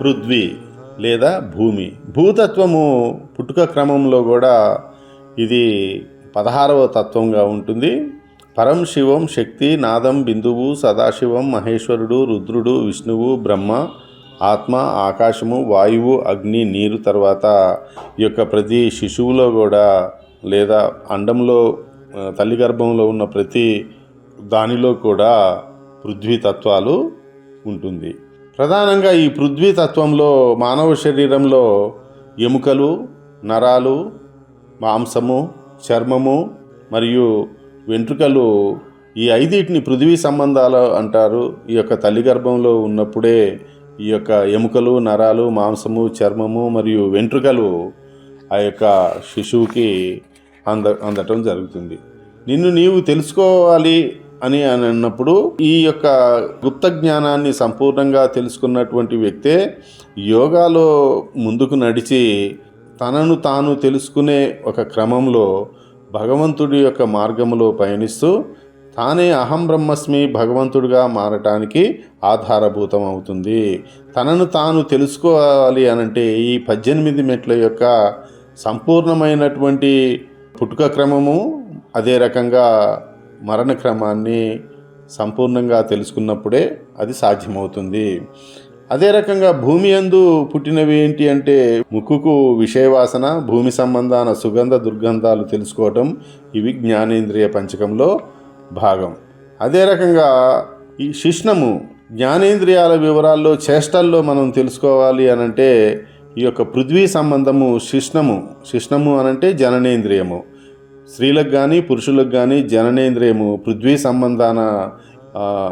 పృథ్వీ లేదా భూమి. భూతత్వము పుట్టుక క్రమంలో కూడా ఇది పదహారవ తత్వంగా ఉంటుంది. పరం శివం శక్తి నాదం బిందువు సదాశివం మహేశ్వరుడు రుద్రుడు విష్ణువు బ్రహ్మ ఆత్మ ఆకాశము వాయువు అగ్ని నీరు తర్వాత ఈ యొక్క ప్రతి శిశువులో కూడా లేదా అండంలో తల్లి గర్భంలో ఉన్న ప్రతి దానిలో కూడా పృథ్వీ తత్వాలు ఉంటుంది. ప్రధానంగా ఈ పృథ్వీ తత్వంలో మానవ శరీరంలో ఎముకలు నరాలు మాంసము చర్మము మరియు వెంట్రుకలు ఈ ఐదిటిని పృథ్వీ సంబంధాలు అంటారు. ఈ యొక్క తల్లి గర్భంలో ఉన్నప్పుడే ఈ యొక్క ఎముకలు నరాలు మాంసము చర్మము మరియు వెంట్రుకలు ఆ యొక్క శిశువుకి అంద అందటం జరుగుతుంది. నిన్ను నీవు తెలుసుకోవాలి అని అని అన్నప్పుడు ఈ యొక్క గుప్త జ్ఞానాన్ని సంపూర్ణంగా తెలుసుకున్నటువంటి వ్యక్తే యోగాలో ముందుకు నడిచి తనను తాను తెలుసుకునే ఒక క్రమంలో భగవంతుడి యొక్క మార్గంలో పయనిస్తూ తానే అహం బ్రహ్మస్మి భగవంతుడిగా మారటానికి ఆధారభూతం అవుతుంది. తనను తాను తెలుసుకోవాలి అనంటే ఈ పద్దెనిమిది మెట్ల యొక్క సంపూర్ణమైనటువంటి పుట్టుక క్రమము అదే రకంగా మరణ క్రమాన్ని సంపూర్ణంగా తెలుసుకున్నప్పుడే అది సాధ్యమవుతుంది. అదే రకంగా భూమి అందు పుట్టినవి ఏంటి అంటే ముక్కుకు విషయవాసన భూమి సంబంధాన సుగంధ దుర్గంధాలు తెలుసుకోవటం ఇవి జ్ఞానేంద్రియ పంచకంలో భాగం. అదే రకంగా ఈ శిష్ణము జ్ఞానేంద్రియాల వివరాల్లో చేష్టల్లో మనం తెలుసుకోవాలి అనంటే ఈ యొక్క పృథ్వీ సంబంధము శిష్ణము శిష్ణము అనంటే జననేంద్రియము. స్త్రీలకు కానీ పురుషులకు కానీ జననేంద్రియము పృథ్వీ సంబంధాన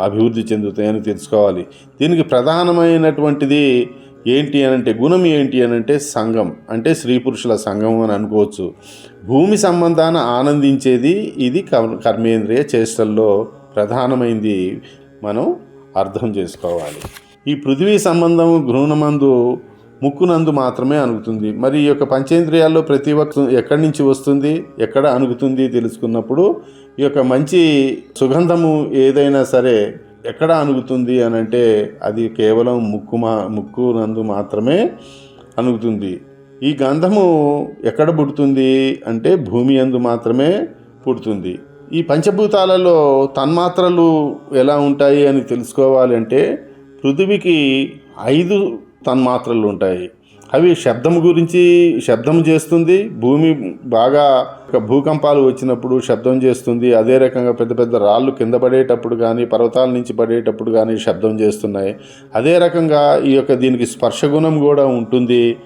అభివృద్ధి చెందుతాయని తెలుసుకోవాలి. దీనికి ప్రధానమైనటువంటిది ఏంటి అనంటే గుణం ఏంటి అనంటే సంఘం. అంటే స్త్రీ పురుషుల సంఘం అని అనుకోవచ్చు. భూమి సంబంధాన ఆనందించేది ఇది కర్మేంద్రియ చేష్టల్లో ప్రధానమైంది మనం అర్థం చేసుకోవాలి. ఈ పృథ్వీ సంబంధం గృహణమందు ముక్కునందు మాత్రమే అనుగుతుంది మరి ఈ యొక్క పంచేంద్రియాల్లో ప్రతి ఒక్క ఎక్కడి నుంచి వస్తుంది? ఎక్కడ అనుగుతుంది తెలుసుకున్నప్పుడు ఈ యొక్క మంచి సుగంధము ఏదైనా సరే ఎక్కడ అనుగుతుంది అని అంటే అది కేవలం ముక్కు మా ముక్కు నందు మాత్రమే అనుగుతుంది ఈ గంధము ఎక్కడ పుడుతుంది అంటే భూమి అందు మాత్రమే పుడుతుంది. ఈ పంచభూతాలలో తన్మాత్రలు ఎలా ఉంటాయి అని తెలుసుకోవాలంటే పృథివికి ఐదు తన్మాత్రలు ఉంటాయి. అవి శబ్దం గురించి శబ్దం చేస్తుంది భూమి బాగా ఒక భూకంపాలు వచ్చినప్పుడు శబ్దం చేస్తుంది అదే రకంగా పెద్ద పెద్ద రాళ్ళు కింద పడేటప్పుడు కానీ పర్వతాల నుంచి పడేటప్పుడు కానీ శబ్దం చేస్తున్నాయి. అదే రకంగా ఈ యొక్క దీనికి స్పర్శ గుణం కూడా ఉంటుంది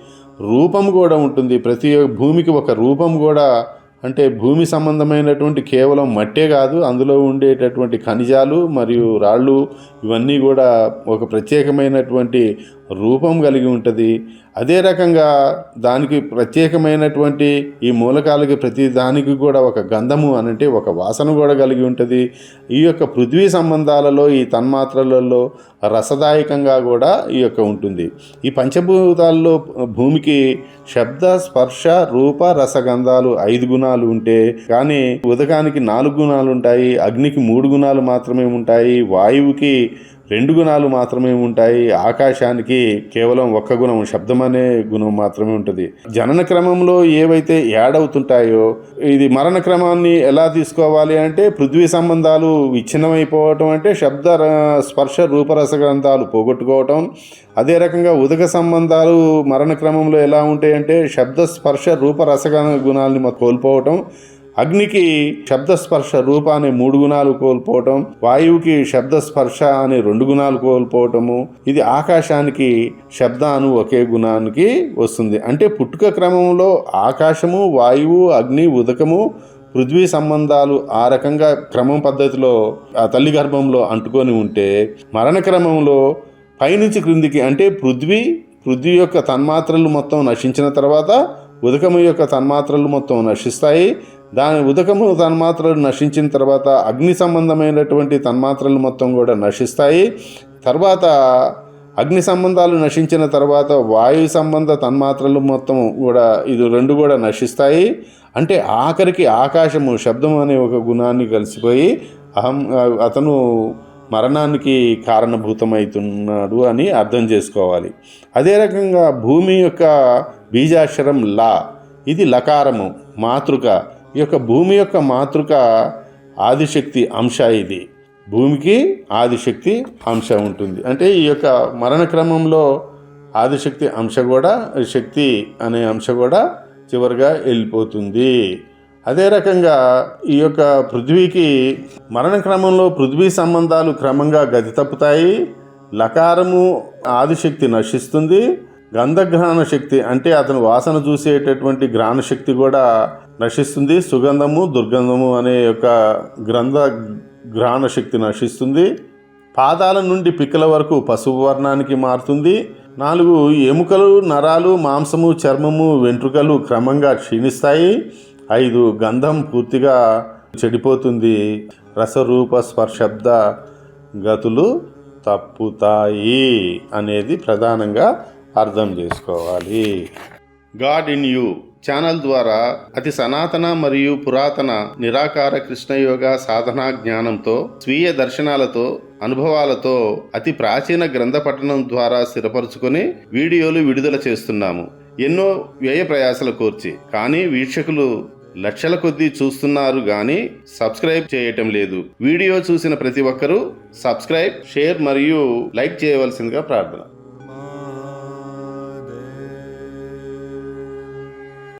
రూపం కూడా ఉంటుంది. ప్రతి భూమికి ఒక రూపం కూడా అంటే భూమి సంబంధమైనటువంటి కేవలం మట్టే కాదు అందులో ఉండేటటువంటి ఖనిజాలు మరియు రాళ్ళు ఇవన్నీ కూడా ఒక ప్రత్యేకమైనటువంటి రూపం కలిగి ఉంటుంది. అదే రకంగా దానికి ప్రత్యేకమైనటువంటి ఈ మూలకాలకి ప్రతి దానికి కూడా ఒక గంధము అనంటే ఒక వాసన కూడా కలిగి ఉంటుంది. ఈ యొక్క పృథ్వీ సంబంధాలలో ఈ తన్మాత్రలలో రసదాయకంగా కూడా ఈ యొక్క ఉంటుంది. ఈ పంచభూతాల్లో భూమికి శబ్ద స్పర్శ రూప రసగంధాలు ఐదు గుణాలు ఉంటే కానీ ఉదకానికి నాలుగు గుణాలు ఉంటాయి అగ్నికి మూడు గుణాలు మాత్రమే ఉంటాయి వాయువుకి రెండు గుణాలు మాత్రమే ఉంటాయి. ఆకాశానికి కేవలం ఒక్క గుణం శబ్దం అనే గుణం మాత్రమే ఉంటుంది. జనన క్రమంలో ఏవైతే యాడ్ అవుతుంటాయో ఇది మరణ క్రమాన్ని ఎలా తీసుకోవాలి అంటే పృథ్వీ సంబంధాలు విచ్ఛిన్నమైపోవటం అంటే శబ్ద ర- స్పర్శ రూపరస గ్రంథాలు పోగొట్టుకోవటం. అదే రకంగా ఉదక సంబంధాలు మరణ క్రమంలో ఎలా ఉంటాయి అంటే శబ్ద స్పర్శ రూపరస గుణాలని కోల్పోవటం. అగ్నికి శబ్దస్పర్శ రూప అనే మూడు గుణాలు కోల్పోవటం వాయువుకి శబ్దస్పర్శ అనే రెండు గుణాలు కోల్పోవటము ఇది ఆకాశానికి శబ్ద అను ఒకే గుణానికి వస్తుంది. అంటే పుట్టుక క్రమంలో ఆకాశము వాయువు అగ్ని ఉదకము పృథ్వీ సంబంధాలు ఆ రకంగా క్రమం పద్ధతిలో ఆ తల్లి గర్భంలో అంటుకొని ఉంటే మరణ క్రమంలో పైనుంచి క్రిందికి అంటే పృథ్వీ పృథ్వీ యొక్క తన్మాత్రలు మొత్తం నశించిన తర్వాత ఉదకము యొక్క తన్మాత్రలు మొత్తం నశిస్తాయి. దాని ఉదకము తన్మాత్రలు నశించిన తర్వాత అగ్ని సంబంధమైనటువంటి తన్మాత్రలు మొత్తం కూడా నశిస్తాయి. తర్వాత అగ్ని సంబంధాలు నశించిన తర్వాత వాయు సంబంధ తన్మాత్రలు మొత్తం కూడా ఇది రెండు కూడా నశిస్తాయి. అంటే ఆఖరికి ఆకాశము శబ్దం అనే ఒక గుణాన్ని కలిసిపోయి అహం అతను మరణానికి కారణభూతమవుతున్నాడు అని అర్థం చేసుకోవాలి. అదే రకంగా భూమి యొక్క బీజాక్షరం లా ఇది లకారము మాతృక. ఈ యొక్క భూమి యొక్క మాతృక ఆదిశక్తి అంశ ఇది. భూమికి ఆదిశక్తి అంశ ఉంటుంది. అంటే ఈ యొక్క మరణ క్రమంలో ఆదిశక్తి అంశ కూడా శక్తి అనే అంశ కూడా చివరిగా వెళ్ళిపోతుంది. అదే రకంగా ఈ యొక్క పృథ్వీకి మరణ క్రమంలో పృథ్వీ సంబంధాలు క్రమంగా గతి తప్పుతాయి. లకారము ఆదిశక్తి నశిస్తుంది. గంధగ్రహణ శక్తి అంటే అతను వాసన చూసేటటువంటి గ్రహణ శక్తి కూడా నశిస్తుంది సుగంధము దుర్గంధము అనే యొక్క గ్రంథ గ్రహణ శక్తి నశిస్తుంది. పాదాల నుండి పిక్కల వరకు పసుపు వర్ణానికి మారుతుంది. నాలుగు ఎముకలు నరాలు మాంసము చర్మము వెంట్రుకలు క్రమంగా క్షీణిస్తాయి. ఐదు గంధం పూర్తిగా చెడిపోతుంది. రసరూప స్పర్శబ్ద గతులు తప్పుతాయి అనేది ప్రధానంగా అర్థం చేసుకోవాలి. గాడ్ ఇన్ యూ ఛానల్ ద్వారా అతి సనాతన మరియు పురాతన నిరాకార కృష్ణయోగ సాధనా జ్ఞానంతో స్వీయ దర్శనాలతో అనుభవాలతో అతి ప్రాచీన గ్రంథ పఠనం ద్వారా స్థిరపరుచుకొని వీడియోలు విడుదల చేస్తున్నాము. ఎన్నో వ్యయ ప్రయాసల కోర్చి. కానీ వీక్షకులు లక్షల కొద్దీ చూస్తున్నారు కానీ సబ్స్క్రైబ్ చేయటం లేదు. వీడియో చూసిన ప్రతి ఒక్కరూ సబ్స్క్రైబ్ షేర్ మరియు లైక్ చేయవలసిందిగా ప్రార్థన.